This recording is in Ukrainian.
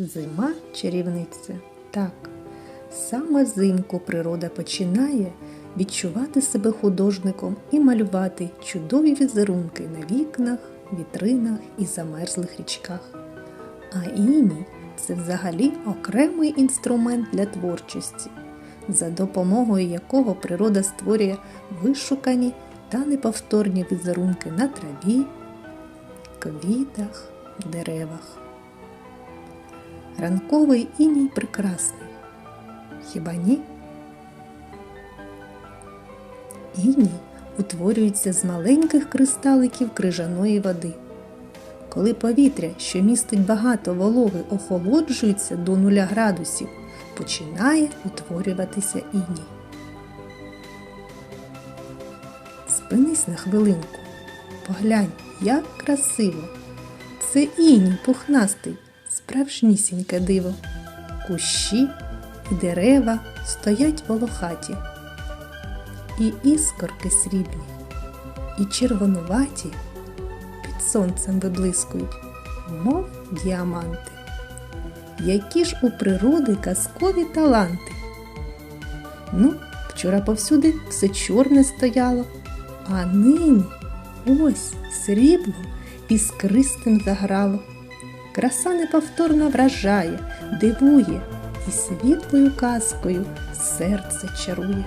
Зима чарівниця. Так, саме взимку природа починає відчувати себе художником і малювати чудові візерунки на вікнах, вітринах і замерзлих річках. А іній це взагалі окремий інструмент для творчості, за допомогою якого природа створює вишукані та неповторні візерунки на траві, квітах, деревах. Ранковий іній прекрасний. Хіба ні? Іній утворюється з маленьких кристаликів крижаної води. Коли повітря, що містить багато вологи, охолоджується до нуля градусів, починає утворюватися іній. Спинись на хвилинку. Поглянь, як красиво. Це іній пухнастий, справжнісіньке диво. Кущі і дерева стоять волохаті, і іскорки срібні, і червонуваті під сонцем виблискують, мов діаманти. Які ж у природи казкові таланти. Ну, вчора повсюди все чорне стояло, а нині ось срібло іскристим заграло. Краса неповторно вражає, дивує і світлою казкою серце чарує.